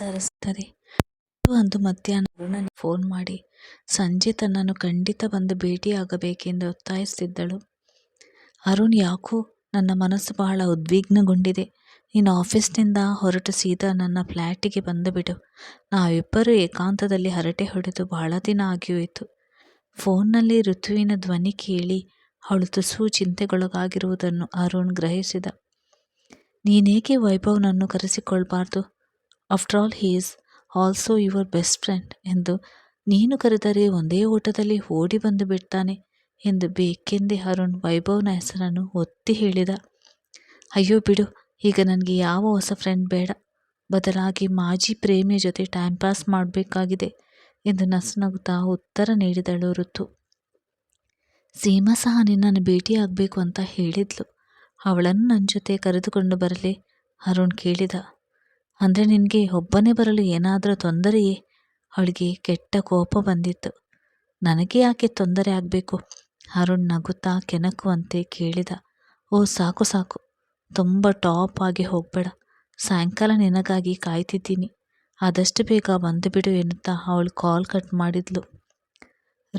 ವಿಚಾರಿಸುತ್ತದೆ ಅಂದು ಮಧ್ಯಾಹ್ನ ಅರುಣನಿಗೆ ಫೋನ್ ಮಾಡಿ, ಸಂಜೆ ತನ್ನನ್ನು ಖಂಡಿತ ಬಂದು ಭೇಟಿಯಾಗಬೇಕೆಂದು ಒತ್ತಾಯಿಸುತ್ತಿದ್ದಳು ಅರುಣ್ ಯಾಕೋ ನನ್ನ ಮನಸ್ಸು ಬಹಳ ಉದ್ವಿಗ್ನಗೊಂಡಿದೆ. ನೀನು ಆಫೀಸ್ನಿಂದ ಹೊರಟು ಸೀದಾ ನನ್ನ ಫ್ಲ್ಯಾಟಿಗೆ ಬಂದುಬಿಡು ನಾವಿಬ್ಬರೂ ಏಕಾಂತದಲ್ಲಿ ಹರಟೆ ಹೊಡೆದು ಬಹಳ ದಿನ ಆಗಿಹೋಯಿತು ಫೋನ್ನಲ್ಲಿ ಋತುವಿನ ಧ್ವನಿ ಕೇಳಿ ಅವಳು ತುಸು ಚಿಂತೆಗೊಳಗಾಗಿರುವುದನ್ನು ಅರುಣ್ ಗ್ರಹಿಸಿದ. ನೀನೇಕೆ ವೈಭವ್ನನ್ನು ಕರೆಸಿಕೊಳ್ಬಾರ್ದು? After all he is also your best friend ಎಂದು ನೀನು ಕರೆದರೆ ಒಂದೇ ಓಟದಲ್ಲಿ ಓಡಿ ಬಂದು ಬಿಡ್ತಾನೆ ಎಂದು ಬೇಕೆಂದೇ ಅರುಣ್ ವೈಭವ್ನ ಹೆಸರನ್ನು ಒತ್ತಿ ಹೇಳಿದ. ಅಯ್ಯೋ ಬಿಡು, ಈಗ ನನಗೆ ಯಾವ ಹೊಸ ಫ್ರೆಂಡ್ ಬೇಡ. ಬದಲಾಗಿ ಮಾಜಿ ಪ್ರೇಮಿಯ ಜೊತೆ ಟೈಮ್ ಪಾಸ್ ಮಾಡಬೇಕಾಗಿದೆ ಎಂದು ನಸುನಗುತ್ತಾ ಉತ್ತರ ನೀಡಿದಳು ಋತು. ಸೀಮಾ ಸಹ ನಿನ್ನನ್ನು ಭೇಟಿಯಾಗಬೇಕು ಅಂತ ಹೇಳಿದ್ಲು. ಅವಳನ್ನು ನನ್ನ ಜೊತೆ ಕರೆದುಕೊಂಡು ಬರಲಿ, ಅರುಣ್ ಕೇಳಿದ. ಅಂದರೆ ನಿನಗೆ ಒಬ್ಬನೇ ಬರಲು ಏನಾದರೂ ತೊಂದರೆಯೇ? ಅವಳಿಗೆ ಕೆಟ್ಟ ಕೋಪ ಬಂದಿತ್ತು. ನನಗೆ ಯಾಕೆ ತೊಂದರೆ ಆಗಬೇಕು? ಅರುಣ್ ನಗುತ್ತಾ ಕೆನಕುವಂತೆ ಕೇಳಿದ. ಓ, ಸಾಕು ಸಾಕು. ತುಂಬ ಟಾಪ್ ಆಗಿ ಹೋಗಬೇಡ. ಸಾಯಂಕಾಲ ನಿನಗಾಗಿ ಕಾಯ್ತಿದ್ದೀನಿ. ಆದಷ್ಟು ಬೇಗ ಬಂದುಬಿಡು ಎನ್ನುತ್ತಾ ಅವಳು ಕಾಲ್ ಕಟ್ ಮಾಡಿದ್ಲು.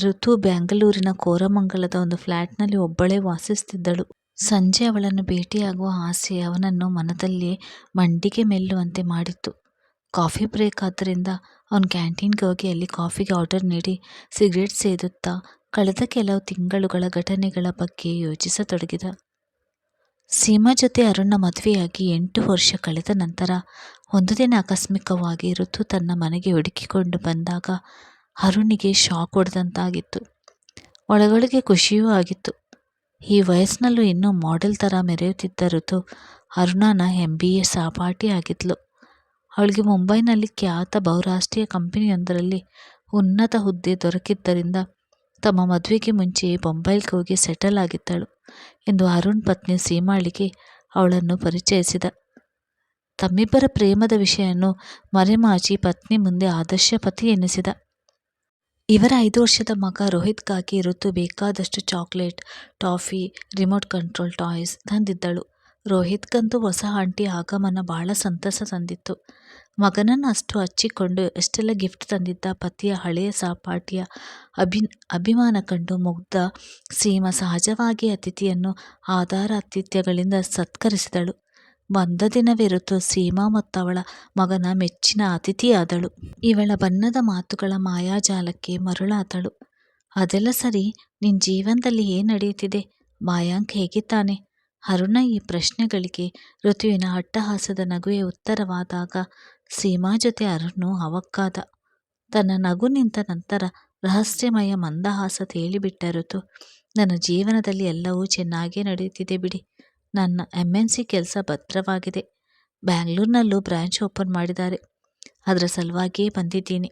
ಋತು ಬೆಂಗಳೂರಿನ ಕೋರಮಂಗಲದ ಒಂದು ಫ್ಲ್ಯಾಟ್ನಲ್ಲಿ ಒಬ್ಬಳೇ ವಾಸಿಸ್ತಿದ್ದಳು. ಸಂಜೆ ಅವಳನ್ನು ಭೇಟಿಯಾಗುವ ಆಸೆ ಅವನನ್ನು ಮನದಲ್ಲಿ ಮಂಡಿಗೆ ಮೆಲ್ಲುವಂತೆ ಮಾಡಿತ್ತು. ಕಾಫಿ ಬ್ರೇಕ್ ಆದ್ದರಿಂದ ಅವನು ಕ್ಯಾಂಟೀನ್ಗೆ ಹೋಗಿ ಅಲ್ಲಿ ಕಾಫಿಗೆ ಆರ್ಡರ್ ನೀಡಿ ಸಿಗರೇಟ್ ಸೇದುತ್ತಾ ಕಳೆದ ಕೆಲವು ತಿಂಗಳುಗಳ ಘಟನೆಗಳ ಬಗ್ಗೆ ಯೋಚಿಸತೊಡಗಿದ. ಸೀಮಾ ಜೊತೆ ಅರುಣ್ನ ಮದುವೆಯಾಗಿ ಎಂಟು ವರ್ಷ ಕಳೆದ ನಂತರ ಒಂದು ದಿನ ಆಕಸ್ಮಿಕವಾಗಿ ಋತು ತನ್ನ ಮನೆಗೆ ಹುಡುಕಿಕೊಂಡು ಬಂದಾಗ ಅರುಣಿಗೆ ಶಾಕ್ ಹೊಡೆದಂತಾಗಿತ್ತು. ಒಳಗೊಳಗೆ ಖುಷಿಯೂ ಆಗಿತ್ತು. ಈ ವಯಸ್ಸಿನಲ್ಲೂ ಇನ್ನೂ ಮಾಡೆಲ್ ಥರ ಮೆರೆಯುತ್ತಿದ್ದ ಋತು ಅರುಣನ ಎಂ ಬಿ ಎ ಸಹಪಾಠಿ ಆಗಿದ್ಲು. ಅವಳಿಗೆ ಮುಂಬೈನಲ್ಲಿ ಖ್ಯಾತ ಬಹುರಾಷ್ಟ್ರೀಯ ಕಂಪನಿಯೊಂದರಲ್ಲಿ ಉನ್ನತ ಹುದ್ದೆ ದೊರಕಿದ್ದರಿಂದ ತಮ್ಮ ಮದುವೆಗೆ ಮುಂಚೆ ಬೊಂಬೈಲ್ಗೆ ಹೋಗಿ ಸೆಟಲ್ ಆಗಿದ್ದಳು ಎಂದು ಅರುಣ್ ಪತ್ನಿ ಸೀಮಾಳಿಗೆ ಅವಳನ್ನು ಪರಿಚಯಿಸಿದ. ತಮ್ಮಿಬ್ಬರ ಪ್ರೇಮದ ವಿಷಯವನ್ನು ಮರೆಮಾಚಿ ಪತ್ನಿ ಮುಂದೆ ಆದರ್ಶ ಪತಿ ಎನ್ನಿಸಿದ ಇವರ ಐದು ವರ್ಷದ ಮಗ ರೋಹಿತ್ಗಾಗಿ ಋತು ಬೇಕಾದಷ್ಟು chocolate, toffee, remote control toys ತಂದಿದ್ದಳು. ರೋಹಿತ್ಗಂತೂ ಹೊಸ ಆಂಟಿ ಆಗಮನ ಬಹಳ ಸಂತಸ ತಂದಿತ್ತು. ಮಗನನ್ನು ಅಷ್ಟು ಹಚ್ಚಿಕೊಂಡು ಎಷ್ಟೆಲ್ಲ ಗಿಫ್ಟ್ ತಂದಿದ್ದ ಪತಿಯ ಹಳೆಯ ಸಹಪಾಠಿಯ ಅಭಿ ಅಭಿಮಾನ ಕಂಡು ಮುಗ್ಧ ಸೀಮಾ ಸಹಜವಾಗಿ ಅತಿಥಿಯನ್ನು ಆಧಾರ ಅತಿಥ್ಯಗಳಿಂದ ಸತ್ಕರಿಸಿದಳು. ಬಂದ ದಿನವೇ ಋತು ಸೀಮಾ ಮತ್ತವಳ ಮಗನ ಮೆಚ್ಚಿನ ಅತಿಥಿಯಾದಳು. ಇವಳ ಬಣ್ಣದ ಮಾತುಗಳ ಮಾಯಾಜಾಲಕ್ಕೆ ಮರುಳಾದಳು. ಅದೆಲ್ಲ ಸರಿ ನಿನ್ನ ಜೀವನದಲ್ಲಿ ಏನು ನಡೆಯುತ್ತಿದೆ? ಮಾಯಾಂಕ್ ಹೇಗಿದ್ದಾನೆ? ಅರುಣ ಈ ಪ್ರಶ್ನೆಗಳಿಗೆ ಋತುವಿನ ಅಟ್ಟಹಾಸದ ನಗುವೆ ಉತ್ತರವಾದಾಗ ಸೀಮಾ ಜೊತೆ ಅರುಣು ಅವಕ್ಕಾದ. ತನ್ನ ನಗು ನಿಂತ ನಂತರ ರಹಸ್ಯಮಯ ಮಂದಹಾಸ ತೇಳಿಬಿಟ್ಟ ಋತು, ನನ್ನ ಜೀವನದಲ್ಲಿ ಎಲ್ಲವೂ ಚೆನ್ನಾಗೇ ನಡೆಯುತ್ತಿದೆ ಬಿಡಿ. ನನ್ನ ಎಂ ಎನ್ ಸಿ ಕೆಲಸ ಭದ್ರವಾಗಿದೆ. ಬ್ಯಾಂಗ್ಳೂರ್ನಲ್ಲೂ ಬ್ರ್ಯಾಂಚ್ ಓಪನ್ ಮಾಡಿದ್ದಾರೆ. ಅದರ ಸಲುವಾಗಿಯೇ ಬಂದಿದ್ದೀನಿ.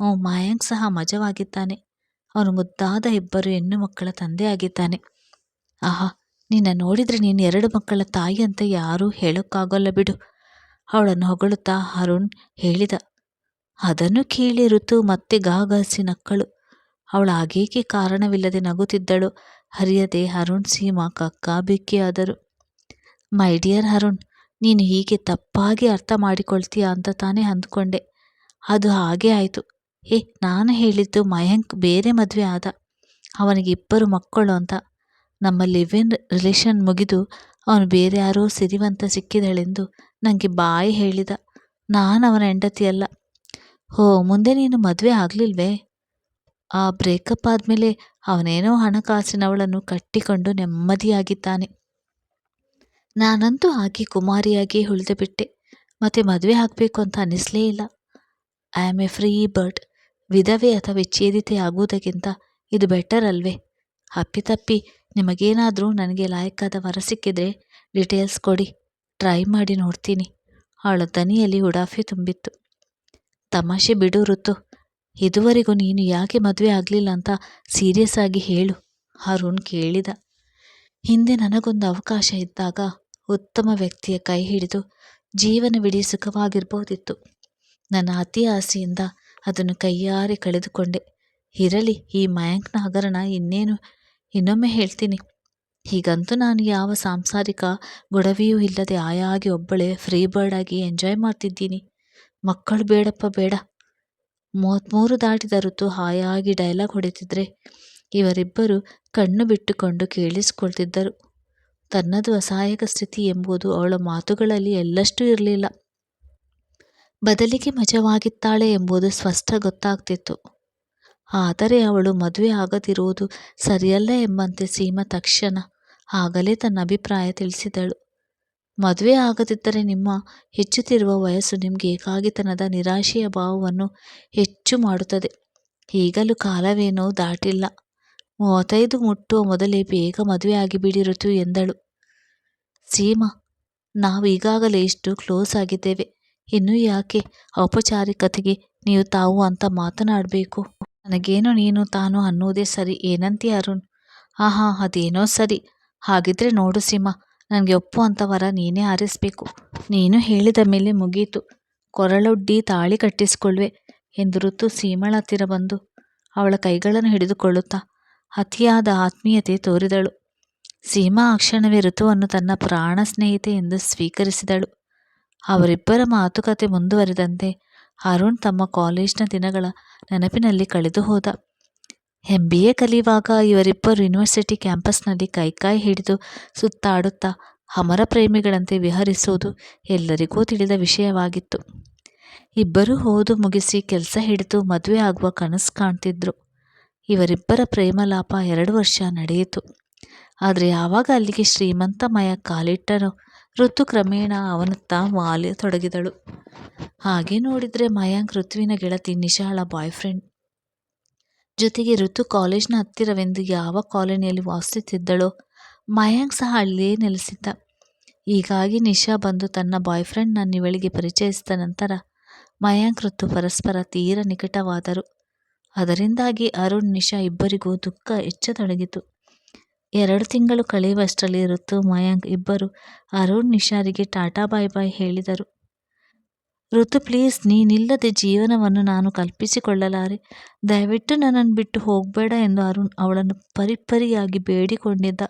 ಓ ಮಾಯಾಂಕ್ ಸಹ ಮಜವಾಗಿದ್ದಾನೆ. ಅವನು ಮುದ್ದಾದ ಇಬ್ಬರು ಹೆಣ್ಣು ಮಕ್ಕಳ ತಂದೆ ಆಗಿದ್ದಾನೆ. ಆಹಾ, ನಿನ್ನ ನೋಡಿದರೆ ನೀನು ಎರಡು ಮಕ್ಕಳ ತಾಯಿ ಅಂತ ಯಾರೂ ಹೇಳೋಕ್ಕಾಗೋಲ್ಲ ಬಿಡು. ಅವಳನ್ನು ಹೊಗಳುತ್ತಾ ಅರುಣ್ ಹೇಳಿದ. ಅದನ್ನು ಕೇಳಿ ಋತು ಮತ್ತೆ ಗಾಗಸಿ ನಕ್ಕಳು. ಅವಳ ಆಗೇಕೆ ಕಾರಣವಿಲ್ಲದೆ ನಗುತ್ತಿದ್ದಳು. ಹರಿಯದೆ ಅರುಣ್ ಸೀಮಾ ಕಕ್ಕಾಬಿಕ್ಕಿ ಬಿಕ್ಕಿಯಾದರು ಮೈ ಡಿಯರ್ ಅರುಣ್ ನೀನು ಹೀಗೆ ತಪ್ಪಾಗಿ ಅರ್ಥ ಮಾಡಿಕೊಳ್ತೀಯಾ ಅಂತ ತಾನೇ ಅಂದ್ಕೊಂಡೆ. ಅದು ಹಾಗೆ ಆಯಿತು. ಏ ನಾನು ಹೇಳಿದ್ದು ಮಯಂಕ್ ಬೇರೆ ಮದುವೆ ಆದ. ಅವನಿಗೆ ಇಬ್ಬರು ಮಕ್ಕಳು ಅಂತ. ನಮ್ಮ ಲಿವ್ ಇನ್ ರಿಲೇಷನ್ ಮುಗಿದು ಅವನು ಬೇರೆ ಯಾರೋ ಸಿರಿವಂತ ಸಿಕ್ಕಿದಳೆಂದು ನನಗೆ ಬಾಯಿ ಹೇಳಿದ. ನಾನು ಅವನ ಹೆಂಡತಿಯಲ್ಲ ಹೋ, ಮುಂದೆ ನೀನು ಮದುವೆ ಆಗಲಿಲ್ವೇ? ಆ ಬ್ರೇಕಪ್ ಆದಮೇಲೆ ಅವನೇನೋ ಹಣಕಾಸಿನವಳನ್ನು ಕಟ್ಟಿಕೊಂಡು ನೆಮ್ಮದಿಯಾಗಿದ್ದಾನೆ. ನಾನಂತೂ ಆಗಿ ಕುಮಾರಿಯಾಗಿಯೇ ಉಳಿದು ಬಿಟ್ಟೆ. ಮತ್ತು ಮದುವೆ ಆಗಬೇಕು ಅಂತ ಅನ್ನಿಸ್ಲೇ ಇಲ್ಲ. I am a free bird ವಿಧವೆ ಅಥವಾ ವಿಚ್ಛೇದಿತೆ ಆಗುವುದಕ್ಕಿಂತ ಇದು ಬೆಟರ್ ಅಲ್ವೇ? ಅಪ್ಪಿತಪ್ಪಿ ನಿಮಗೇನಾದರೂ ನನಗೆ ಲಾಯಕ್ಕಾದ ವರ ಸಿಕ್ಕಿದ್ರೆ ಡೀಟೇಲ್ಸ್ ಕೊಡಿ. ಟ್ರೈ ಮಾಡಿ ನೋಡ್ತೀನಿ. ಅವಳ ದನಿಯಲ್ಲಿ ಉಡಾಫೆ ತುಂಬಿತ್ತು. ತಮಾಷೆ ಬಿಡು ಋತು. ಇದುವರೆಗೂ ನೀನು ಯಾಕೆ ಮದುವೆ ಆಗಲಿಲ್ಲ ಅಂತ ಸೀರಿಯಸ್ ಆಗಿ ಹೇಳು, ಅರುಣ್ ಕೇಳಿದ. ಹಿಂದೆ ನನಗೊಂದು ಅವಕಾಶ ಇದ್ದಾಗ ಉತ್ತಮ ವ್ಯಕ್ತಿಯ ಕೈ ಹಿಡಿದು ಜೀವನವಿಡೀ ಸುಖವಾಗಿರ್ಬೋದಿತ್ತು ನನ್ನ ಅತಿ ಆಸೆಯಿಂದ ಅದನ್ನು ಕೈಯಾರೆ ಕಳೆದುಕೊಂಡೆ. ಇರಲಿ, ಈ ಮಯಾಂಕ್ನ ಹಗರಣ ಇನ್ನೇನು? ಇನ್ನೊಮ್ಮೆ ಹೇಳ್ತೀನಿ. ಹೀಗಂತೂ ನಾನು ಯಾವ ಸಾಂಸಾರಿಕ ಗೊಡವೆಯೂ ಇಲ್ಲದೆ ಆಯಾಗಿ ಒಬ್ಬಳೆ ಫ್ರೀ ಬರ್ಡ್ ಆಗಿ ಎಂಜಾಯ್ ಮಾಡ್ತಿದ್ದೀನಿ. ಮಕ್ಕಳು ಬೇಡಪ್ಪ, ಬೇಡ. ಮೂವತ್ತ್ಮೂರು ದಾಟಿದ ಋತು ಹಾಯಾಗಿ ಡೈಲಾಗ್ ಹೊಡೆತಿದ್ರೆ ಇವರಿಬ್ಬರು ಕಣ್ಣು ಬಿಟ್ಟುಕೊಂಡು ಕೇಳಿಸಿಕೊಳ್ತಿದ್ದರು. ತನ್ನದು ಅಸಹಾಯಕ ಸ್ಥಿತಿ ಎಂಬುದು ಅವಳ ಮಾತುಗಳಲ್ಲಿ ಎಳ್ಳಷ್ಟೂ ಇರಲಿಲ್ಲ. ಬದಲಿಗೆ ಮಜವಾಗಿತ್ತಾಳೆ ಎಂಬುದು ಸ್ಪಷ್ಟ ಗೊತ್ತಾಗ್ತಿತ್ತು. ಆದರೆ ಅವಳು ಮದುವೆ ಆಗದಿರುವುದು ಸರಿಯಲ್ಲ ಎಂಬಂತೆ ಸೀಮಾ ತಕ್ಷಣ ಆಗಲೇ ತನ್ನ ಅಭಿಪ್ರಾಯ ತಿಳಿಸಿದಳು. ಮದುವೆ ಆಗದಿದ್ದರೆ ನಿಮ್ಮ ಹೆಚ್ಚುತ್ತಿರುವ ವಯಸ್ಸು ನಿಮಗೆ ಏಕಾಗಿತನದ ನಿರಾಶೆಯ ಭಾವವನ್ನು ಹೆಚ್ಚು ಮಾಡುತ್ತದೆ. ಈಗಲೂ ಕಾಲವೇನೋ ದಾಟಿಲ್ಲ. ಮೂವತ್ತೈದು ಮುಟ್ಟುವ ಮೊದಲೇ ಬೇಗ ಮದುವೆ ಆಗಿಬಿಡಿ ಋತು ಎಂದಳು. ಸೀಮಾ, ನಾವು ಈಗಾಗಲೇ ಇಷ್ಟು ಕ್ಲೋಸ್ ಆಗಿದ್ದೇವೆ. ಇನ್ನೂ ಯಾಕೆ ಔಪಚಾರಿಕತೆಗೆ ನೀವು ತಾವು ಅಂತ ಮಾತನಾಡಬೇಕು? ನನಗೇನು ನೀನು ತಾನು ಅನ್ನುವುದೇ ಸರಿ ಏನಂತಿ ಅರುಣ್? ಆಹಾ, ಅದೇನೋ ಸರಿ. ಹಾಗಿದ್ರೆ ನೋಡು ಸೀಮಾ, ನನಗೆ ಒಪ್ಪುವಂಥ ವರ ನೀನೇ ಆರಿಸಬೇಕು. ನೀನು ಹೇಳಿದ ಮೇಲೆ ಮುಗೀತು. ಕೊರಳೊಡ್ಡಿ ತಾಳಿ ಕಟ್ಟಿಸಿಕೊಳ್ಳುವೆ ಎಂದು ಋತು ಸೀಮಳ ಹತ್ತಿರ ಬಂದು ಅವಳ ಕೈಗಳನ್ನು ಹಿಡಿದುಕೊಳ್ಳುತ್ತಾ ಅತಿಯಾದ ಆತ್ಮೀಯತೆ ತೋರಿದಳು. ಸೀಮಾ ಆ ಕ್ಷಣವೇ ಋತುವನ್ನು ತನ್ನ ಪ್ರಾಣ ಸ್ನೇಹಿತೆ ಎಂದು ಸ್ವೀಕರಿಸಿದಳು. ಅವರಿಬ್ಬರ ಮಾತುಕತೆ ಮುಂದುವರಿದಂತೆ ಅರುಣ್ ತಮ್ಮ ಕಾಲೇಜ್ನ ದಿನಗಳ ನೆನಪಿನಲ್ಲಿ ಕಳೆದು ಹೋದ. ಎಂ ಬಿ ಎ ಕಲಿಯುವಾಗ ಇವರಿಬ್ಬರು ಯೂನಿವರ್ಸಿಟಿ ಕ್ಯಾಂಪಸ್ನಲ್ಲಿ ಕೈಕಾಯಿ ಹಿಡಿದು ಸುತ್ತಾಡುತ್ತಾ ಅಮರ ಪ್ರೇಮಿಗಳಂತೆ ವಿಹರಿಸುವುದು ಎಲ್ಲರಿಗೂ ತಿಳಿದ ವಿಷಯವಾಗಿತ್ತು. ಇಬ್ಬರೂ ಓದು ಮುಗಿಸಿ ಕೆಲಸ ಹಿಡಿದು ಮದುವೆ ಆಗುವ ಕನಸು ಕಾಣ್ತಿದ್ರು. ಇವರಿಬ್ಬರ ಪ್ರೇಮಲಾಪ ಎರಡು ವರ್ಷ ನಡೆಯಿತು. ಆದರೆ ಯಾವಾಗ ಅಲ್ಲಿಗೆ ಶ್ರೀಮಂತಮಯ ಕಾಲಿಟ್ಟನೋ ಋತು ಕ್ರಮೇಣ ಅವನತ್ತ ವಾಲತೊಡಗಿದಳು ಹಾಗೆ ನೋಡಿದರೆ ಮಯಾಂಕ್ ಋತುವಿನ ಗೆಳತಿ ನಿಶಾಳ ಬಾಯ್ ಫ್ರೆಂಡ್ ಜೊತೆಗೆ ಋತು ಕಾಲೇಜ್ನ ಹತ್ತಿರವೆಂದು ಯಾವ ಕಾಲೋನಿಯಲ್ಲಿ ವಾಸಿಸುತ್ತಿದ್ದಳೋ ಮಯಾಂಕ್ ಸಹ ಅಲ್ಲಿಯೇ ನೆಲೆಸಿದ್ದ. ಹೀಗಾಗಿ ನಿಶಾ ಬಂದು ತನ್ನ ಬಾಯ್ ಫ್ರೆಂಡ್ನ ನಿವಳಿಗೆ ಪರಿಚಯಿಸಿದ ನಂತರ ಮಯಾಂಕ್ ಋತು ಪರಸ್ಪರ ತೀರ ನಿಕಟವಾದರು. ಅದರಿಂದಾಗಿ ಅರುಣ್, ನಿಶಾ ಇಬ್ಬರಿಗೂ ದುಃಖ ಹೆಚ್ಚತೊಡಗಿತು ಎರಡು ತಿಂಗಳು ಕಳೆಯುವಷ್ಟರಲ್ಲಿ ಋತು, ಮಯಾಂಕ್ ಇಬ್ಬರು ಅರುಣ್, ನಿಶಾರಿಗೆ ಟಾಟಾ ಬಾಯ್ ಬಾಯ್ ಹೇಳಿದರು. ಋತು, ಪ್ಲೀಸ್, ನೀನಿಲ್ಲದೆ ಜೀವನವನ್ನು ನಾನು ಕಲ್ಪಿಸಿಕೊಳ್ಳಲಾರೆ. ದಯವಿಟ್ಟು ನನ್ನನ್ನು ಬಿಟ್ಟು ಹೋಗಬೇಡ ಎಂದು ಅರುಣ್ ಅವಳನ್ನು ಪರಿಪರಿಯಾಗಿ ಬೇಡಿಕೊಂಡಿದ್ದ.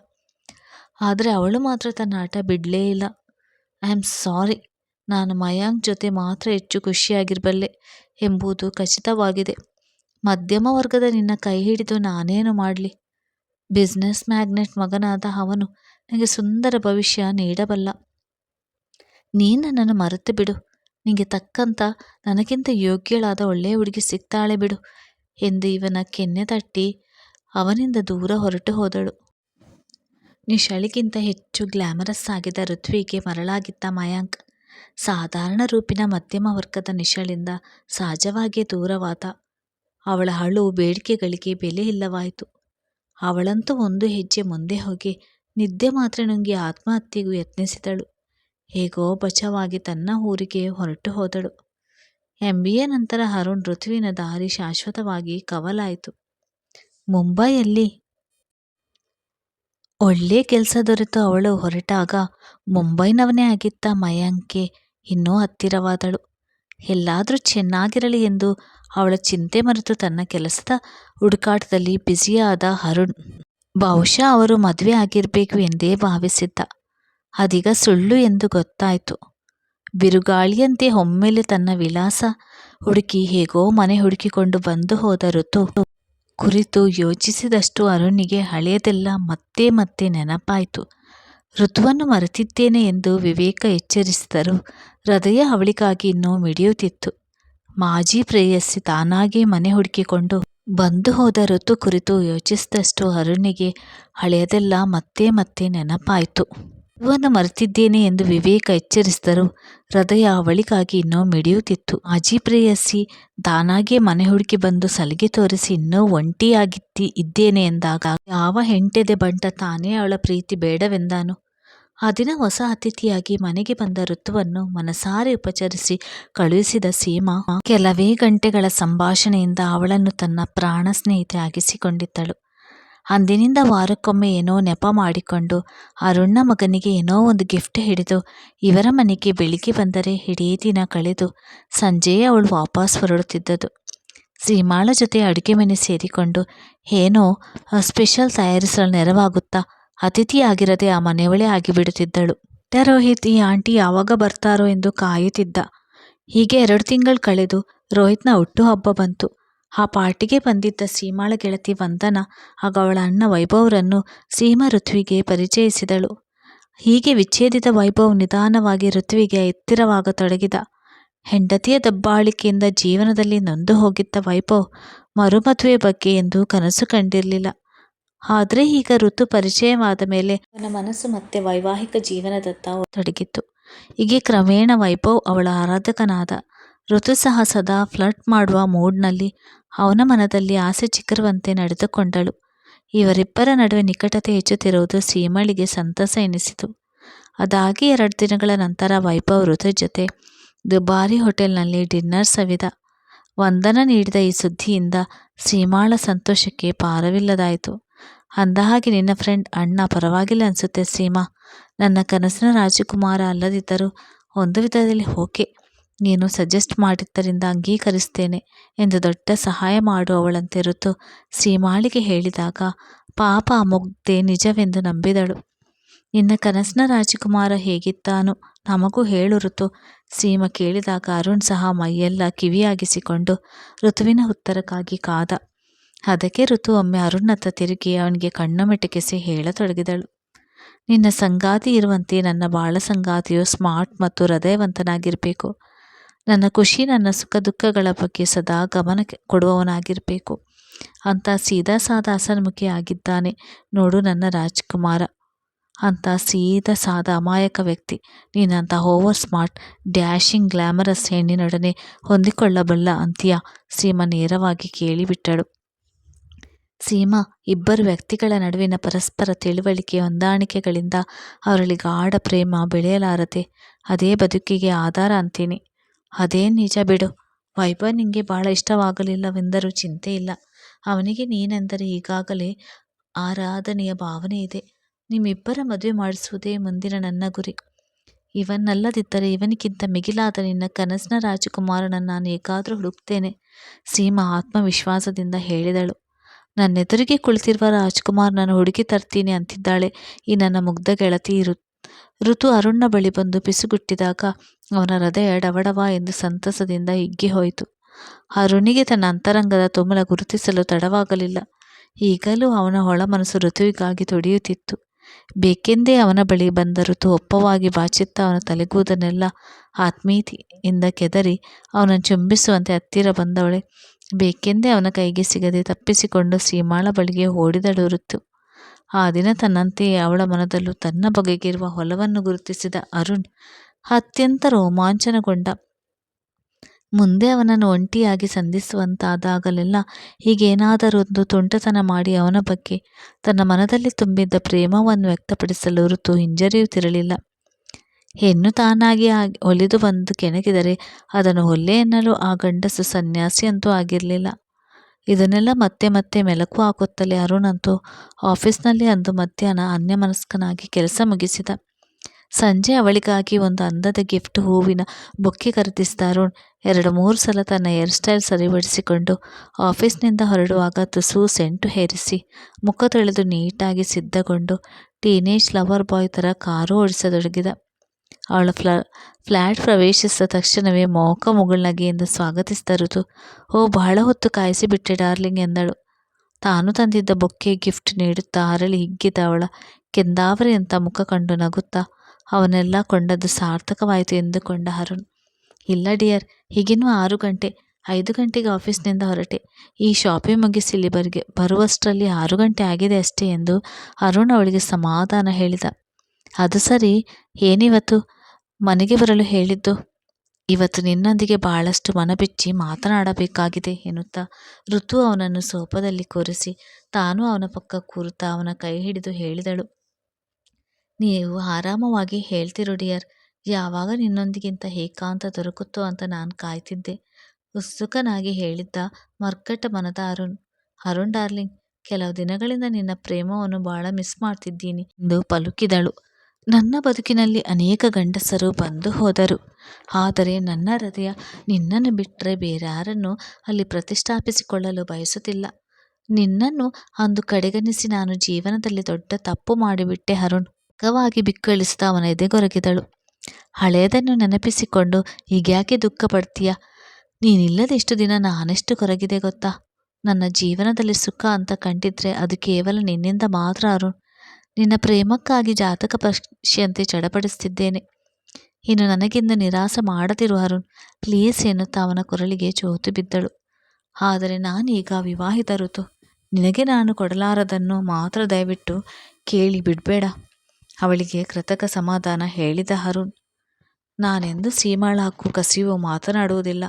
ಆದರೆ ಅವಳು ಮಾತ್ರ ತನ್ನ ಆಟ ಬಿಡಲೇ ಇಲ್ಲ. I am sorry. ನಾನು ಮಯಾಂಕ್ ಜೊತೆ ಮಾತ್ರ ಹೆಚ್ಚು ಖುಷಿಯಾಗಿರಬಲ್ಲೆ ಎಂಬುದು ಖಚಿತವಾಗಿದೆ. ಮಧ್ಯಮ ವರ್ಗದ ನಿನ್ನ ಕೈ ಹಿಡಿದು ನಾನೇನು ಮಾಡಲಿ? ಬಿಸ್ನೆಸ್ ಮ್ಯಾಗ್ನೆಟ್ ಮಗನಾದ ಅವನು ನನಗೆ ಸುಂದರ ಭವಿಷ್ಯ ನೀಡಬಲ್ಲ. ನೀನು ನನ್ನನ್ನು ಮರೆತು ಬಿಡು. ನಿನಗೆ ತಕ್ಕಂತ ನನಗಿಂತ ಯೋಗ್ಯಳಾದ ಒಳ್ಳೆಯ ಹುಡುಗಿ ಸಿಗ್ತಾಳೆ ಬಿಡು ಎಂದು ಇವನ ಕೆನ್ನೆ ತಟ್ಟಿ ಅವನಿಂದ ದೂರ ಹೊರಟು ಹೋದಳು. ನಿಶಳಿಗಿಂತ ಹೆಚ್ಚು ಗ್ಲಾಮರಸ್ ಆಗಿದ್ದ ಋತ್ವಿಗೆ ಮರಳಾಗಿದ್ದ ಮಯಾಂಕ್. ಸಾಧಾರಣ ರೂಪಿನ ಮಧ್ಯಮ ವರ್ಗದ ನಿಶಳಿಂದ ಸಹಜವಾಗಿಯೇ ದೂರವಾದ ಅವಳ ಹಳು ಬೇಡಿಕೆಗಳಿಗೆ ಬೆಲೆ ಇಲ್ಲವಾಯಿತು. ಅವಳಂತೂ ಒಂದು ಹೆಜ್ಜೆ ಮುಂದೆ ಹೋಗಿ ನಿದ್ದೆ ಮಾತ್ರ ನುಂಗಿ ಆತ್ಮಹತ್ಯೆಗೂ ಯತ್ನಿಸಿದಳು. ಹೇಗೋ ಬಚವಾಗಿ ತನ್ನ ಊರಿಗೆ ಹೊರಟು ಹೋದಳು. ಎಂ ಬಿ ಎ ನಂತರ ಅರುಣ್ ಋತುವಿನ ದಾರಿ ಶಾಶ್ವತವಾಗಿ ಕವಲಾಯಿತು. ಮುಂಬೈಯಲ್ಲಿ ಒಳ್ಳೆ ಕೆಲಸ ದೊರೆತು ಅವಳು ಹೊರಟಾಗ ಮುಂಬೈನವನೇ ಆಗಿದ್ದ ಮಯಾಂಕ್ಗೆ ಇನ್ನೂ ಹತ್ತಿರವಾದಳು. ಎಲ್ಲಾದರೂ ಚೆನ್ನಾಗಿರಲಿ ಎಂದು ಅವಳ ಚಿಂತೆ ಮರೆತು ತನ್ನ ಕೆಲಸದ ಹುಡುಕಾಟದಲ್ಲಿ ಬ್ಯುಸಿಯಾದ ಅರುಣ್. ಬಹುಶಃ ಅವರು ಮದುವೆ ಆಗಿರಬೇಕು ಎಂದೇ ಭಾವಿಸಿದ್ದ. ಅದೀಗ ಸುಳ್ಳು ಎಂದು ಗೊತ್ತಾಯಿತು. ಬಿರುಗಾಳಿಯಂತೆ ಒಮ್ಮೆಲೆ ತನ್ನ ವಿಳಾಸ ಹುಡುಕಿ ಹೇಗೋ ಮನೆ ಹುಡುಕಿಕೊಂಡು ಬಂದು ಹೋದ ಋತು. ಕುರಿತು ಯೋಚಿಸಿದಷ್ಟು ಅರುಣಿಗೆ ಹಳೆಯದೆಲ್ಲ ಮತ್ತೆ ಮತ್ತೆ ನೆನಪಾಯಿತು. ಋತುವನ್ನು ಮರೆತಿದ್ದೇನೆ ಎಂದು ವಿವೇಕ ಎಚ್ಚರಿಸಿದರು ಹೃದಯ ಅವಳಿಗಾಗಿ ಇನ್ನೂ ಮಿಡಿಯುತ್ತಿತ್ತು. ಮಾಜಿ ಪ್ರೇಯಸಿ ತಾನಾಗಿ ಮನೆ ಹುಡುಕಿಕೊಂಡು ಬಂದು ಹೋದ ಋತು ಕುರಿತು ಯೋಚಿಸಿದಷ್ಟು ಅರುಣಿಗೆ ಹಳೆಯದೆಲ್ಲ ಮತ್ತೆ ಮತ್ತೆ ನೆನಪಾಯಿತು. ಇವನು ಮರೆತಿದ್ದೇನೆ ಎಂದು ವಿವೇಕ ಎಚ್ಚರಿಸಿದರು ಹೃದಯ ಅವಳಿಗಾಗಿ ಇನ್ನೂ ಮಿಡಿಯುತ್ತಿತ್ತು. ಮಾಜಿ ಪ್ರೇಯಸಿ ತಾನಾಗೆ ಮನೆ ಹುಡುಕಿ ಬಂದು ಸಲಿಗೆ ತೋರಿಸಿ ಇನ್ನೂ ಒಂಟಿಯಾಗಿತ್ತಿ ಇದ್ದೇನೆ ಎಂದಾಗ ಯಾವ ಹೆಂಟೆದೆ ಬಂಟ ತಾನೇ ಅವಳ ಪ್ರೀತಿ ಬೇಡವೆಂದಾನು ಆ ದಿನ ಹೊಸ ಅತಿಥಿಯಾಗಿ ಮನೆಗೆ ಬಂದ ಋತುವನ್ನು ಮನಸಾರೆ ಉಪಚರಿಸಿ ಕಳುಹಿಸಿದ ಸೀಮಾ, ಕೆಲವೇ ಗಂಟೆಗಳ ಸಂಭಾಷಣೆಯಿಂದ ಅವಳನ್ನು ತನ್ನ ಪ್ರಾಣ ಸ್ನೇಹಿತೆ ಆಗಿಸಿಕೊಂಡಿದ್ದಳು. ಅಂದಿನಿಂದ ವಾರಕ್ಕೊಮ್ಮೆ ಏನೋ ನೆಪ ಮಾಡಿಕೊಂಡು ಅರುಣ್ನ ಮಗನಿಗೆ ಏನೋ ಒಂದು ಗಿಫ್ಟ್ ಹಿಡಿದು ಇವರ ಮನೆಗೆ ಬೆಳಿಗ್ಗೆ ಬಂದರೆ ಇಡೀ ದಿನ ಕಳೆದು ಸಂಜೆಯೇ ಅವಳು ವಾಪಸ್ ಹೊರಡುತ್ತಿದ್ದದು ಸೀಮಾಳ ಜೊತೆ ಅಡುಗೆ ಮನೆ ಸೇರಿಕೊಂಡು ಏನೋ ಸ್ಪೆಷಲ್ ತಯಾರಿಸಲು ನೆರವಾಗುತ್ತಾ ಅತಿಥಿಯಾಗಿರದೆ ಆ ಮನೆಯವಳೇ ಆಗಿಬಿಡುತ್ತಿದ್ದಳು. ರೋಹಿತ್ ಈ ಆಂಟಿ ಯಾವಾಗ ಬರ್ತಾರೋ ಎಂದು ಕಾಯುತ್ತಿದ್ದ. ಹೀಗೆ ಎರಡು ತಿಂಗಳು ಕಳೆದು ರೋಹಿತ್ನ ಹುಟ್ಟುಹಬ್ಬ ಬಂತು. ಆ ಪಾರ್ಟಿಗೆ ಬಂದಿದ್ದ ಸೀಮಾಳ ಗೆಳತಿ ವಂದನ, ಆಗ ಅವಳ ಅಣ್ಣ ವೈಭವ್ರನ್ನು ಸೀಮಾ ಋತ್ವಿಗೆ ಪರಿಚಯಿಸಿದಳು. ಹೀಗೆ ವಿಚ್ಛೇದಿತ ವೈಭವ್ ನಿಧಾನವಾಗಿ ಋತ್ವಿಗೆ ಎತ್ತಿರವಾಗತೊಡಗಿದ ಹೆಂಡತಿಯ ದಬ್ಬಾಳಿಕೆಯಿಂದ ಜೀವನದಲ್ಲಿ ನೊಂದು ಹೋಗಿದ್ದ ವೈಭವ್ ಮರುಮದುವೆ ಬಗ್ಗೆ ಎಂದು ಕನಸು ಕಂಡಿರಲಿಲ್ಲ. ಆದರೆ ಈಗ ಋತು ಪರಿಚಯವಾದ ಮೇಲೆ ಅವನ ಮನಸ್ಸು ಮತ್ತೆ ವೈವಾಹಿಕ ಜೀವನದತ್ತ ತೊಡಗಿತ್ತು. ಹೀಗೆ ಕ್ರಮೇಣ ವೈಭವ್ ಅವಳ ಆರಾಧಕನಾದ ಋತು ಸಹ ಸದಾ ಫ್ಲರ್ಟ್ ಮಾಡುವ ಮೂಡ್ನಲ್ಲಿ ಅವನ ಮನದಲ್ಲಿ ಆಸೆ ಚಿಕ್ಕರುವಂತೆ ನಡೆದುಕೊಂಡಳು. ಇವರಿಬ್ಬರ ನಡುವೆ ನಿಕಟತೆ ಹೆಚ್ಚುತ್ತಿರುವುದು ಸೀಮಳಿಗೆ ಸಂತಸ ಎನಿಸಿತು. ಅದಾಗಿ ಎರಡು ದಿನಗಳ ನಂತರ ವೈಭವ್ ಋತು ಜೊತೆ ದುಬಾರಿ ಹೋಟೆಲ್ನಲ್ಲಿ ಡಿನ್ನರ್ ಸವಿದ. ವಂದನ ನೀಡಿದ ಈ ಸುದ್ದಿಯಿಂದ ಸೀಮಾಳ ಸಂತೋಷಕ್ಕೆ ಪಾರವಿಲ್ಲದಾಯಿತು. ಅಂದಹಾಗೆ ನಿನ್ನ ಫ್ರೆಂಡ್ ಅಣ್ಣ ಪರವಾಗಿಲ್ಲ ಅನಿಸುತ್ತೆ ಸೀಮಾ. ನನ್ನ ಕನಸಿನ ರಾಜಕುಮಾರ ಅಲ್ಲದಿದ್ದರೂ ಒಂದು ವಿಧದಲ್ಲಿ ಓಕೆ. ನೀನು ಸಜೆಸ್ಟ್ ಮಾಡಿದ್ದರಿಂದ ಅಂಗೀಕರಿಸ್ತೇನೆ ಎಂದು ದೊಡ್ಡ ಸಹಾಯ ಮಾಡುವವಳಂತೆ ಋತು ಸೀಮಾಳಿಗೆ ಹೇಳಿದಾಗ, ಪಾಪ ಮುಗ್ದೆ ನಿಜವೆಂದು ನಂಬಿದಳು. ನಿನ್ನ ಕನಸಿನ ರಾಜಕುಮಾರ ಹೇಗಿದ್ದಾನು ನಮಗೂ ಹೇಳು ಋತು. ಸೀಮ ಕೇಳಿದಾಗ ಅರುಣ್ ಸಹ ಮೈಯೆಲ್ಲ ಕಿವಿಯಾಗಿಸಿಕೊಂಡು, ಋತುವಿನ ಉತ್ತರಕ್ಕಾಗಿ ಕಾದ. ಅದಕ್ಕೆ ಋತು ಒಮ್ಮೆ ಅರುಣತ್ತ ತಿರುಗಿ ಅವನಿಗೆ ಕಣ್ಣು ಮಿಟಕಿಸಿ ಹೇಳತೊಡಗಿದಳು. ನಿನ್ನ ಸಂಗಾತಿ ಇರುವಂತೆ ನನ್ನ ಬಾಳ ಸಂಗಾತಿಯು ಸ್ಮಾರ್ಟ್ ಮತ್ತು ಹೃದಯವಂತನಾಗಿರಬೇಕು. ನನ್ನ ಖುಷಿ ನನ್ನ ಸುಖ ದುಃಖಗಳ ಬಗ್ಗೆ ಸದಾ ಗಮನ ಕೊಡುವವನಾಗಿರಬೇಕು. ಅಂತ ಸೀದಾ ಸಾದ ಅಸನ್ಮುಖಿ ಆಗಿದ್ದಾನೆ ನೋಡು ನನ್ನ ರಾಜ್ಕುಮಾರ. ಅಂತ ಸೀದಾ ಸಾದ ಅಮಾಯಕ ವ್ಯಕ್ತಿ. ನೀನಂತ ಓವರ್ ಸ್ಮಾರ್ಟ್, ಡ್ಯಾಶಿಂಗ್, ಗ್ಲಾಮರಸ್ ಹೆಣ್ಣಿನೊಡನೆ ಹೊಂದಿಕೊಳ್ಳಬಲ್ಲ ಅಂತೀಯ. ಸೀಮಾ ನೇರವಾಗಿ ಕೇಳಿಬಿಟ್ಟಳು. ಸೀಮಾ, ಇಬ್ಬರು ವ್ಯಕ್ತಿಗಳ ನಡುವಿನ ಪರಸ್ಪರ ತಿಳುವಳಿಕೆ ಹೊಂದಾಣಿಕೆಗಳಿಂದ ಅವರಲ್ಲಿ ಗಾಢ ಪ್ರೇಮ ಬೆಳೆಯಲಾರದೆ, ಅದೇ ಬದುಕಿಗೆ ಆಧಾರ ಅಂತೀನಿ. ಅದೇ ನಿಜ ಬಿಡು, ವೈಭವ್ ನಿಂಗೆ ಬಹಳ ಇಷ್ಟವಾಗಲಿಲ್ಲವೆಂದರೂ ಚಿಂತೆ ಇಲ್ಲ. ಅವನಿಗೆ ನೀನೆಂದರೆ ಈಗಾಗಲೇ ಆರಾಧನೆಯ ಭಾವನೆ ಇದೆ. ನಿಮ್ಮಿಬ್ಬರ ಮದುವೆ ಮಾಡಿಸುವುದೇ ಮುಂದಿನ ನನ್ನ ಗುರಿ. ಇವನ್ನಲ್ಲದಿದ್ದರೆ ಇವನಿಗಿಂತ ಮಿಗಿಲಾದ ನಿನ್ನ ಕನಸಿನ ರಾಜಕುಮಾರನನ್ನು ನಾನು ಹೇಗಾದರೂ ಹುಡುಕ್ತೇನೆ, ಸೀಮಾ ಆತ್ಮವಿಶ್ವಾಸದಿಂದ ಹೇಳಿದಳು. ನನ್ನೆದುರಿಗೆ ಕುಳಿತಿರುವ ರಾಜ್ಕುಮಾರ್ ನಾನು ಹುಡುಗಿ ತರ್ತೀನಿ ಅಂತಿದ್ದಾಳೆ. ಈ ನನ್ನ ಮುಗ್ಧ ಗೆಳತಿ ಇರು ಋತು ಅರುಣ್ನ ಬಳಿ ಬಂದು ಪಿಸುಗುಟ್ಟಿದಾಗ ಅವನ ಹೃದಯ ಡವಡವ ಎಂದು ಸಂತಸದಿಂದ ಹಿಗ್ಗಿ ಹೋಯಿತು. ಅರುಣಿಗೆ ತನ್ನ ಅಂತರಂಗದ ತುಮಲ ಗುರುತಿಸಲು ತಡವಾಗಲಿಲ್ಲ. ಈಗಲೂ ಅವನ ಒಳಮನಸ್ಸು ಋತುವಿಗಾಗಿ ತೊಡೆಯುತ್ತಿತ್ತು. ಬೇಕೆಂದೇ ಅವನ ಬಳಿ ಬಂದ ಋತು ಒಪ್ಪವಾಗಿ ಬಾಚಿತ್ತ ಅವನ ತಲೆಗೂದನ್ನೆಲ್ಲ ಆತ್ಮೀಯತೆಯಿಂದ ಕೆದರಿ ಅವನನ್ನು ಚುಂಬಿಸುವಂತೆ ಹತ್ತಿರ ಬಂದವಳೆ. ಬೇಕೆಂದೇ ಅವನ ಕೈಗೆ ಸಿಗದೆ ತಪ್ಪಿಸಿಕೊಂಡು ಸೀಮಾಳ ಬಳಿಗೆ ಓಡಿದಳು ಋತು ಆ ದಿನ ತನ್ನಂತೆಯೇ ಅವಳ ಮನದಲ್ಲೂ ತನ್ನ ಬಗೆಗಿರುವ ಹೊಲವನ್ನು ಗುರುತಿಸಿದ ಅರುಣ್ ಅತ್ಯಂತ ರೋಮಾಂಚನಗೊಂಡ. ಮುಂದೆ ಅವನನ್ನು ಒಂಟಿಯಾಗಿ ಸಂಧಿಸುವಂತಾದಾಗಲೆಲ್ಲ ಹೀಗೇನಾದರೊಂದು ತುಂಟತನ ಮಾಡಿ ಅವನ ಬಗ್ಗೆ ತನ್ನ ಮನದಲ್ಲಿ ತುಂಬಿದ್ದ ಪ್ರೇಮವನ್ನು ವ್ಯಕ್ತಪಡಿಸಲು ಋತು ಹಿಂಜರಿಯುತ್ತಿರಲಿಲ್ಲ. ಹೆಣ್ಣು ತಾನಾಗಿ ಆಗಿ ಒಲಿದು ಬಂದು ಕೆಣಕಿದರೆ ಅದನ್ನು ಒಲ್ಲೆ ಎನ್ನಲು ಆ ಗಂಡಸು ಸನ್ಯಾಸಿ ಅಂತೂ ಆಗಿರಲಿಲ್ಲ. ಇದನ್ನೆಲ್ಲ ಮತ್ತೆ ಮತ್ತೆ ಮೆಲಕು ಹಾಕುತ್ತಲೇ ಅರುಣ್ ಅಂತೂ ಆಫೀಸ್ನಲ್ಲಿ ಅಂದು ಮಧ್ಯಾಹ್ನ ಅನ್ಯಮನಸ್ಕನಾಗಿ ಕೆಲಸ ಮುಗಿಸಿದ. ಸಂಜೆ ಅವಳಿಗಾಗಿ ಒಂದು ಅಂದದ ಗಿಫ್ಟ್ ಹೂವಿನ ಬೊಕ್ಕೆ ಖರೀದಿಸಿದ ಅರುಣ್ ಎರಡು ಮೂರು ಸಲ ತನ್ನ ಹೇರ್ ಸ್ಟೈಲ್ ಸರಿಪಡಿಸಿಕೊಂಡು ಆಫೀಸ್ನಿಂದ ಹೊರಡುವಾಗ ತುಸು ಸೆಂಟು ಹೇರಿಸಿ ಮುಖ ತೊಳೆದು ನೀಟಾಗಿ ಸಿದ್ಧಗೊಂಡು ಟೀನೇಜ್ ಲವರ್ ಬಾಯ್ ಥರ ಕಾರು ಓಡಿಸತೊಡಗಿದ. ಅವಳ ಫ್ಲ ಫ್ಲ್ಯಾಟ್ ಪ್ರವೇಶಿಸಿದ ತಕ್ಷಣವೇ ಮೋಕ ಮುಗುಳ್ನಗೆಯಿಂದ ಸ್ವಾಗತಿಸಿದ ಋತು ಓ, ಬಹಳ ಹೊತ್ತು ಕಾಯಿಸಿಬಿಟ್ಟೆ ಡಾರ್ಲಿಂಗ್ ಎಂದಳು. ತಾನು ತಂದಿದ್ದ ಬೊಕ್ಕೆ ಗಿಫ್ಟ್ ನೀಡುತ್ತಾ ಅರಳಿ ಹಿಗ್ಗಿದ ಅವಳ ಕೆಂದಾವರಿಯಂಥ ಮುಖ ಕಂಡು ನಗುತ್ತಾ ಅವನೆಲ್ಲ ಕೊಂಡದ್ದು ಸಾರ್ಥಕವಾಯಿತು ಎಂದುಕೊಂಡ ಅರುಣ್. ಇಲ್ಲ ಡಿಯರ್, ಹೀಗಿನ್ನೂ ಆರು ಗಂಟೆ, ಐದು ಗಂಟೆಗೆ ಆಫೀಸ್ನಿಂದ ಹೊರಟೆ. ಈ ಶಾಪಿಂಗ್ ಮುಗಿಸಿ ಇಲ್ಲಿ ಬರಿಗೆ, ಬರುವಷ್ಟರಲ್ಲಿ ಆರು ಗಂಟೆ ಆಗಿದೆ ಅಷ್ಟೇ ಎಂದು ಅರುಣ್ ಅವಳಿಗೆ ಸಮಾಧಾನ ಹೇಳಿದ. ಅದು ಸರಿ, ಏನಿವತ್ತು? ಮನೆಗೆ ಬರಲು ಹೇಳಿದ್ದು, ಇವತ್ತು ನಿನ್ನೊಂದಿಗೆ ಬಹಳಷ್ಟು ಮನಬಿಚ್ಚಿ ಮಾತನಾಡಬೇಕಾಗಿದೆ ಎನ್ನುತ್ತಾ ಋತು ಅವನನ್ನು ಸೋಫಾದಲ್ಲಿ ಕೂರಿಸಿ ತಾನು ಅವನ ಪಕ್ಕ ಕೂರುತ್ತಾ ಅವನ ಕೈ ಹಿಡಿದು ಹೇಳಿದಳು. ನೀವು ಆರಾಮವಾಗಿ ಹೇಳ್ತಿರು ಡಿಯರ್ ಯಾವಾಗ ನಿನ್ನೊಂದಿಗಿಂತ ಏಕಾಂತ ದೊರಕುತ್ತೋ ಅಂತ ನಾನು ಕಾಯ್ತಿದ್ದೆ, ಉತ್ಸುಕನಾಗಿ ಹೇಳಿದ್ದ ಮರ್ಕಟ ಮನದ ಅರುಣ್. ಅರುಣ್ ಡಾರ್ಲಿಂಗ್, ಕೆಲವು ದಿನಗಳಿಂದ ನಿನ್ನ ಪ್ರೇಮವನ್ನು ಬಹಳ ಮಿಸ್ ಮಾಡ್ತಿದ್ದೀನಿ ಎಂದು ಪಲುಕಿದಳು. ನನ್ನ ಬದುಕಿನಲ್ಲಿ ಅನೇಕ ಗಂಡಸರು ಬಂದು ಹೋದರು. ಆದರೆ ನನ್ನ ಹೃದಯ ನಿನ್ನನ್ನು ಬಿಟ್ಟರೆ ಬೇರಾರನ್ನು ಅಲ್ಲಿ ಪ್ರತಿಷ್ಠಾಪಿಸಿಕೊಳ್ಳಲು ಬಯಸುತ್ತಿಲ್ಲ. ನಿನ್ನನ್ನು ಅಂದು ಕಡೆಗಣಿಸಿ ನಾನು ಜೀವನದಲ್ಲಿ ದೊಡ್ಡ ತಪ್ಪು ಮಾಡಿಬಿಟ್ಟೆ ಅರುಣ್. ಕವಾಗಿ ಬಿಕ್ಕಳಿಸಿದ ಅವನ ಎದೆಗೊರಗಿದಳು. ಹಳೆಯದನ್ನು ನೆನಪಿಸಿಕೊಂಡು ಈಗ್ಯಾಕೆ ದುಃಖ ಪಡ್ತೀಯ? ನೀನಿಲ್ಲದೆ ಎಷ್ಟು ದಿನ ನಾನೆಷ್ಟು ಕೊರಗಿದೆ ಗೊತ್ತಾ? ನನ್ನ ಜೀವನದಲ್ಲಿ ಸುಖ ಅಂತ ಕಂಡಿದ್ರೆ ಅದು ಕೇವಲ ನಿನ್ನಿಂದ ಮಾತ್ರ ಅರುಣ್. ನಿನ್ನ ಪ್ರೇಮಕ್ಕಾಗಿ ಜಾತಕ ಪಕ್ಷಿಯಂತೆ ಚಡಪಡಿಸ್ತಿದ್ದೇನೆ ಇನ್ನು ನನಗಿಂದ ನಿರಾಸ ಮಾಡದಿರು ಅರುಣ್. ಪ್ಲೀಸ್ ಎನ್ನುತ್ತಾ ಅವನ ಕೊರಳಿಗೆ ಚೋತು ಬಿದ್ದಳು. ಆದರೆ ನಾನೀಗ ವಿವಾಹಿತ ಋತು. ನಿನಗೆ ನಾನು ಕೊಡಲಾರದನ್ನು ಮಾತ್ರ ದಯವಿಟ್ಟು ಕೇಳಿ ಬಿಡಬೇಡ. ಅವಳಿಗೆ ಕೃತಕ ಸಮಾಧಾನ ಹೇಳಿದ ಅರುಣ್. ನಾನೆಂದು ಸೀಮಾಳ ಹಕ್ಕು ಕಸಿಯುವ ಮಾತನಾಡುವುದಿಲ್ಲ.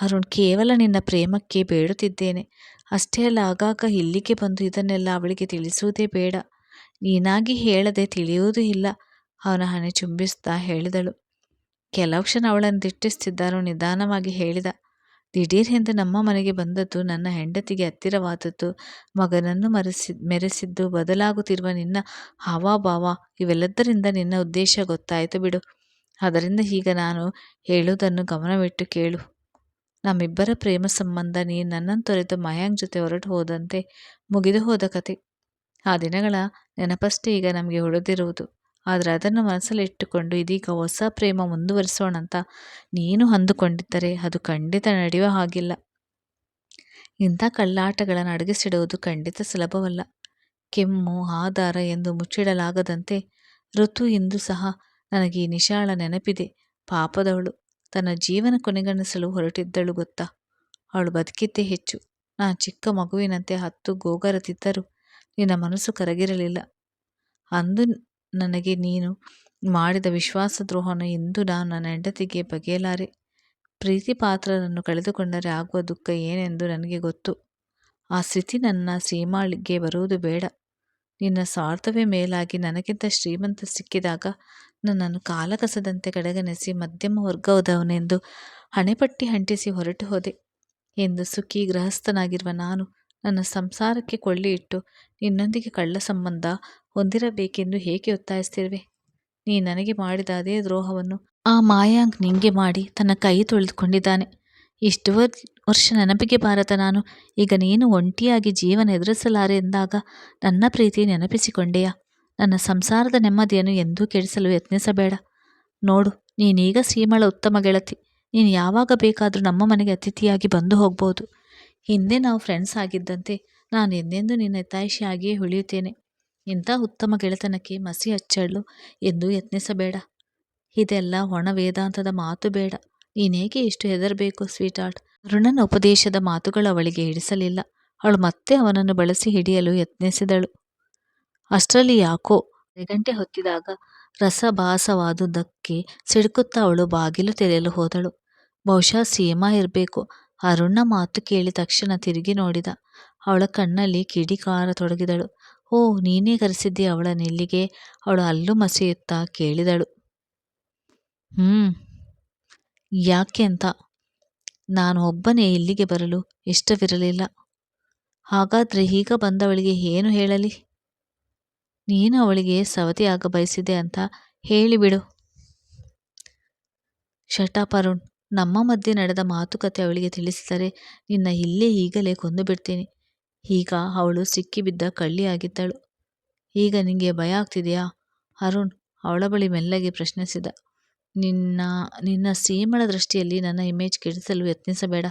ಅರುಣ್, ಕೇವಲ ನಿನ್ನ ಪ್ರೇಮಕ್ಕೆ ಬೇಡುತ್ತಿದ್ದೇನೆ. ಅಷ್ಟೇ ಅಲ್ಲ, ಆಗಾಗ ಇಲ್ಲಿಗೆ ಬಂದು ಇದನ್ನೆಲ್ಲ ಅವಳಿಗೆ ತಿಳಿಸುವುದೇ ಬೇಡ. ನೀನಾಗಿ ಹೇಳದೆ ತಿಳಿಯುವುದೂ ಇಲ್ಲ. ಅವನ ಹಣೆ ಚುಂಬಿಸ್ತಾ ಹೇಳಿದಳು. ಕೆಲವು ಕ್ಷಣ ಅವಳನ್ನು ದಿಟ್ಟಿಸ್ತಿದ್ದರು ನಿಧಾನವಾಗಿ ಹೇಳಿದ. ದಿಢೀರೆಂದು ನಮ್ಮ ಮನೆಗೆ ಬಂದದ್ದು ನನ್ನ ಹೆಂಡತಿಗೆ ಹತ್ತಿರವಾದದ್ದು. ಮಗನನ್ನು ಮರೆಸಿ, ಮೆರೆಸಿದ್ದು, ಬದಲಾಗುತ್ತಿರುವ ನಿನ್ನ ಹಾವಭಾವ ಇವೆಲ್ಲದರಿಂದ ನಿನ್ನ ಉದ್ದೇಶ ಗೊತ್ತಾಯಿತು ಬಿಡು. ಅದರಿಂದ ಈಗ ನಾನು ಹೇಳುವುದನ್ನು ಗಮನವಿಟ್ಟು ಕೇಳು. ನಮ್ಮಿಬ್ಬರ ಪ್ರೇಮ ಸಂಬಂಧ ನೀನು ನನ್ನನ್ನು ತೊರೆದು ಮಯಾಂಗ್ ಜೊತೆ ಹೊರಟು ಹೋದಂತೆ ಮುಗಿದು ಹೋದ ಕತೆ. ಆ ದಿನಗಳ ನೆನಪಷ್ಟೇ ಈಗ ನಮಗೆ ಉಳಿದಿರುವುದು. ಆದರೆ ಅದನ್ನು ಮನಸ್ಸಲ್ಲಿ ಇಟ್ಟುಕೊಂಡು ಇದೀಗ ಹೊಸ ಪ್ರೇಮ ಮುಂದುವರಿಸೋಣ ಅಂತ ನೀನು ಅಂದುಕೊಂಡಿದ್ದರೆ ಅದು ಖಂಡಿತ ನಡೆಯುವ ಹಾಗಿಲ್ಲ. ಇಂಥ ಕಳ್ಳಾಟಗಳನ್ನು ಅಡಗಿಸಿಡುವುದು ಖಂಡಿತ ಸುಲಭವಲ್ಲ. ಕೆಮ್ಮು, ಆಧಾರ ಎಂದು ಮುಚ್ಚಿಡಲಾಗದಂತೆ ಋತು ಇಂದು ಸಹ ನನಗೆ ಈ ನಿಶಾಳ ನೆನಪಿದೆ. ಪಾಪದವಳು, ತನ್ನ ಜೀವನ ಕೊನೆಗಣಿಸಲು ಹೊರಟಿದ್ದಳು ಗೊತ್ತಾ? ಅವಳು ಬದುಕಿದ್ದೇ ಹೆಚ್ಚು. ನಾನು ಚಿಕ್ಕ ಮಗುವಿನಂತೆ ಹತ್ತು ಗೋಗರದಿದ್ದರೂ ನಿನ್ನ ಮನಸ್ಸು ಕರಗಿರಲಿಲ್ಲ. ಅಂದು ನನಗೆ ನೀನು ಮಾಡಿದ ವಿಶ್ವಾಸದ್ರೋಹವನ್ನು ಇಂದು ನಾನು ನನ್ನ ಹೆಂಡತಿಗೆ ಬಗೆಯಲಾರೆ. ಪ್ರೀತಿ ಪಾತ್ರರನ್ನು ಕಳೆದುಕೊಂಡರೆ ಆಗುವ ದುಃಖ ಏನೆಂದು ನನಗೆ ಗೊತ್ತು. ಆ ಸ್ಥಿತಿ ನನ್ನ ಸೀಮಾಳಿಗೆ ಬರುವುದು ಬೇಡ. ನಿನ್ನ ಸ್ವಾರ್ಥವೇ ಮೇಲಾಗಿ ನನಗಿಂತ ಶ್ರೀಮಂತ ಸಿಕ್ಕಿದಾಗ ನನ್ನನ್ನು ಕಾಲಕಸದಂತೆ ಕಡೆಗಣಿಸಿ ಮಧ್ಯಮ ವರ್ಗದವನೆಂದು ಹಣೆಪಟ್ಟಿ ಹಂಟಿಸಿ ಹೊರಟು ಹೋದೆ ಎಂದು ಸುಖಿ ಗೃಹಸ್ಥನಾಗಿರುವ ನಾನು ನನ್ನ ಸಂಸಾರಕ್ಕೆ ಕೊಳ್ಳಿ ಇಟ್ಟು ನಿನ್ನೊಂದಿಗೆ ಕಳ್ಳ ಸಂಬಂಧ ಹೊಂದಿರಬೇಕೆಂದು ಹೇಗೆ ಒತ್ತಾಯಿಸ್ತಿರುವೆ? ನೀ ನನಗೆ ಮಾಡಿದ ಅದೇ ದ್ರೋಹವನ್ನು ಆ ಮಾಯಾಂಗ್ ನಿಂಗೆ ಮಾಡಿ ತನ್ನ ಕೈ ತೊಳೆದುಕೊಂಡಿದ್ದಾನೆ. ಇಷ್ಟು ವರ್ಷ ನೆನಪಿಗೆ ಬಾರದ ನಾನು, ಈಗ ನೀನು ಒಂಟಿಯಾಗಿ ಜೀವನ ಎದುರಿಸಲಾರೆ ಎಂದಾಗ ನನ್ನ ಪ್ರೀತಿ ನೆನಪಿಸಿಕೊಂಡೆಯಾ? ನನ್ನ ಸಂಸಾರದ ನೆಮ್ಮದಿಯನ್ನು ಎಂದೂ ಕೆಡಿಸಲು ಯತ್ನಿಸಬೇಡ. ನೋಡು, ನೀನೀಗ ಸೀಮಳ ಉತ್ತಮ ಗೆಳತಿ. ನೀನು ಯಾವಾಗ ಬೇಕಾದರೂ ನಮ್ಮ ಮನೆಗೆ ಅತಿಥಿಯಾಗಿ ಬಂದು ಹೋಗ್ಬೋದು. ಹಿಂದೆ ನಾವು ಫ್ರೆಂಡ್ಸ್ ಆಗಿದ್ದಂತೆ ನಾನು ಎಂದೆಂದೂ ನಿನ್ನ ಹಿತಾಯಿಷಿಯಾಗಿಯೇ ಉಳಿಯುತ್ತೇನೆ. ಇಂಥ ಉತ್ತಮ ಗೆಳೆತನಕ್ಕೆ ಮಸಿ ಹಚ್ಚಲು ಎಂದು ಯತ್ನಿಸಬೇಡ. ಇದೆಲ್ಲ ಒಣ ವೇದಾಂತದ ಮಾತು ಬೇಡ. ನೀನೇಕೆ ಇಷ್ಟು ಹೆದರಬೇಕು ಸ್ವೀಟ್ ಆರ್ಟ್ ಋಣನ ಉಪದೇಶದ ಮಾತುಗಳು ಅವಳಿಗೆ ಹಿಡಿಸಲಿಲ್ಲ. ಅವಳು ಮತ್ತೆ ಅವನನ್ನು ಬಳಸಿ ಹಿಡಿಯಲು ಯತ್ನಿಸಿದಳು. ಅಷ್ಟರಲ್ಲಿ ಯಾಕೋ ಗಂಟೆ ಹೊತ್ತಿದಾಗ ರಸಭಾಸವಾದುದಕ್ಕೆ ಸಿಡುಕುತ್ತಾ ಅವಳು ಬಾಗಿಲು ತೆರೆಯಲು ಹೋದಳು. ಬಹುಶಃ ಸೀಮಾ ಇರಬೇಕು. ಅರುಣ್ನ ಮಾತು ಕೇಳಿ ತಕ್ಷಣ ತಿರುಗಿ ನೋಡಿದ. ಅವಳ ಕಣ್ಣಲ್ಲಿ ತೊಡಗಿದಳು ಓ, ನೀನೇ ಕರೆಸಿದ್ದಿ ಅವಳ ನೆಲ್ಲಿಗೆ? ಅವಳು ಅಲ್ಲು ಮಸೆಯುತ್ತಾ ಕೇಳಿದಳು. ಹ್ಞೂ ಯಾಕೆ ಅಂತ? ನಾನು ಒಬ್ಬನೇ ಇಲ್ಲಿಗೆ ಬರಲು ಇಷ್ಟವಿರಲಿಲ್ಲ. ಹಾಗಾದರೆ ಈಗ ಬಂದವಳಿಗೆ ಏನು ಹೇಳಲಿ? ನೀನು ಅವಳಿಗೆ ಸವತಿಯಾಗ ಬಯಸಿದೆ ಅಂತ ಹೇಳಿಬಿಡು. ಶಟಪ್ ಅರುಣ್ ನಮ್ಮ ಮಧ್ಯೆ ನಡೆದ ಮಾತುಕತೆ ಅವಳಿಗೆ ತಿಳಿಸಿದರೆ, ನಿನ್ನ ಇಲ್ಲೇ ಈಗಲೇ ಕೊಂದು ಬಿಡ್ತೀನಿ. ಈಗ ಅವಳು ಸಿಕ್ಕಿಬಿದ್ದ ಕಳ್ಳಿಯಾಗಿದ್ದಳು ಈಗ ನಿಂಗೆ ಭಯ ಆಗ್ತಿದೆಯಾ? ಅರುಣ್ ಅವಳ ಬಳಿ ಮೆಲ್ಲಗೆ ಪ್ರಶ್ನಿಸಿದ. ನಿನ್ನ ನಿನ್ನ ಸೀಮಳ ದೃಷ್ಟಿಯಲ್ಲಿ ನನ್ನ ಇಮೇಜ್ ಕೆಡಿಸಲು ಯತ್ನಿಸಬೇಡ.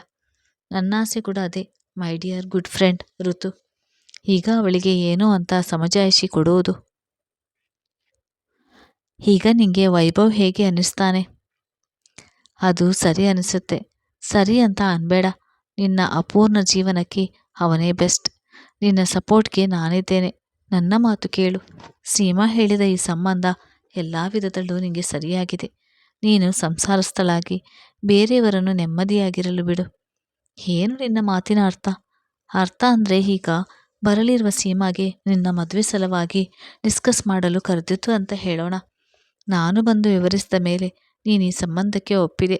ನನ್ನ ಆಸೆ ಕೂಡ ಅದೇ ಮೈ ಡಿಯರ್ ಗುಡ್ ಫ್ರೆಂಡ್ ಋತು. ಈಗ ಅವಳಿಗೆ ಏನು ಅಂತ ಸಮಜಾಯಿಷಿ ಕೊಡುವುದು. ಈಗ ನಿಂಗೆ ವೈಭವ್ ಹೇಗೆ ಅನ್ನಿಸ್ತಾನೆ? ಅದು ಸರಿ ಅನಿಸುತ್ತೆ. ಸರಿ ಅಂತ ಅನ್ಬೇಡ. ನಿನ್ನ ಅಪೂರ್ಣ ಜೀವನಕ್ಕೆ ಅವನೇ ಬೆಸ್ಟ್. ನಿನ್ನ ಸಪೋರ್ಟ್ಗೆ ನಾನಿದ್ದೇನೆ. ನನ್ನ ಮಾತು ಕೇಳು. ಸೀಮಾ ಹೇಳಿದ ಈ ಸಂಬಂಧ ಎಲ್ಲ ವಿಧದಲ್ಲೂ ನಿನಗೆ ಸರಿಯಾಗಿದೆ. ನೀನು ಸಂಸಾರಸ್ಥಳಾಗಿ. ಬೇರೆಯವರನ್ನು ನೆಮ್ಮದಿಯಾಗಿರಲು ಬಿಡು. ಏನು ನಿನ್ನ ಮಾತಿನ ಅರ್ಥ? ಅರ್ಥ ಅಂದರೆ ಈಗ ಬರಲಿರುವ ಸೀಮಾಗೆ ನಿನ್ನ ಮದುವೆ ಸಲುವಾಗಿ ಡಿಸ್ಕಸ್ ಮಾಡಲು ಕರೆದಿತ್ತು ಅಂತ ಹೇಳೋಣ. ನಾನು ಬಂದು ವಿವರಿಸಿದ ಮೇಲೆ ನೀನು ಈ ಸಂಬಂಧಕ್ಕೆ ಒಪ್ಪಿದೆ.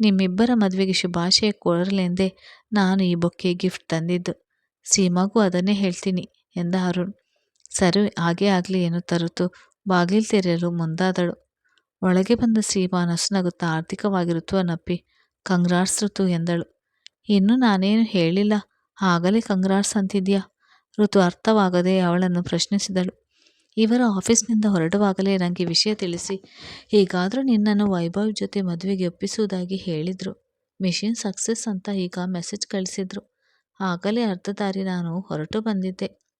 ನಿಮ್ಮಿಬ್ಬರ ಮದುವೆಗೆ ಶುಭಾಶಯ ಕೋರಲೆಂದೇ ನಾನು ಈ ಬೊಕ್ಕೆ ಗಿಫ್ಟ್ ತಂದಿದ್ದು. ಸೀಮಾಗೂ ಅದನ್ನೇ ಹೇಳ್ತೀನಿ ಎಂದ ಅರುಣ್. ಸರಿ, ಹಾಗೇ ಆಗಲಿ ಏನು ತರುತ್ತು ಬಾಗಿಲು ತೆರೆಯಲು ಮುಂದಾದಳು. ಒಳಗೆ ಬಂದ ಸೀಮಾ ನಸುನಗುತ್ತಾ ಆರ್ಥಿಕವಾಗಿ ಅನ್ನಪ್ಪಿ ಕಂಗ್ರಾಟ್ಸ್ ಋತು ಎಂದಳು. ಇನ್ನೂ ನಾನೇನು ಹೇಳಿಲ್ಲ, ಆಗಲೇ ಕಂಗ್ರಾಟ್ಸ್ ಅಂತಿದ್ಯಾ? ಋತು ಅರ್ಥವಾಗದೆ ಅವಳನ್ನು ಪ್ರಶ್ನಿಸಿದಳು. ಇವರು ಆಫೀಸ್ನಿಂದ ಹೊರಡುವಾಗಲೇ ನನಗೆ ವಿಷಯ ತಿಳಿಸಿ. ಹೀಗಾದರೂ ನಿನ್ನನ್ನು ವೈಭವ್ ಜೊತೆ ಮದುವೆಗೆ ಒಪ್ಪಿಸುವುದಾಗಿ ಹೇಳಿದರು. ಮಿಷಿನ್ ಸಕ್ಸಸ್ ಅಂತ ಈಗ ಮೆಸೇಜ್ ಕಳಿಸಿದ್ರು. ಆಗಲೇ ಅರ್ಧ ದಾರಿ ನಾನು ಹೊರಟು ಬಂದಿದ್ದೆ.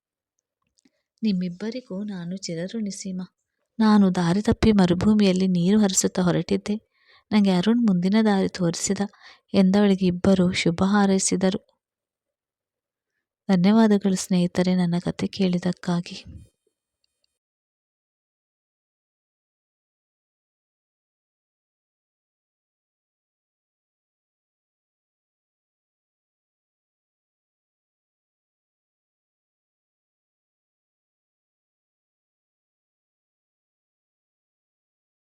ನಿಮ್ಮಿಬ್ಬರಿಗೂ ನಾನು ಚಿರಋಣಿ ನಾನು ದಾರಿ ತಪ್ಪಿ ಮರುಭೂಮಿಯಲ್ಲಿ ನೀರು ಹರಿಸುತ್ತಾ ಹೊರಟಿದ್ದೆ. ನನಗೆ ಅರುಣ್ ಮುಂದಿನ ದಾರಿ ತೋರಿಸಿದ. ಎಂದವಳಿಗೆ ಇಬ್ಬರು ಶುಭ ಹಾರೈಸಿದರು. ಧನ್ಯವಾದಗಳು ಸ್ನೇಹಿತರೆ, ನನ್ನ ಕತೆ ಕೇಳಿದ್ದಕ್ಕಾಗಿ.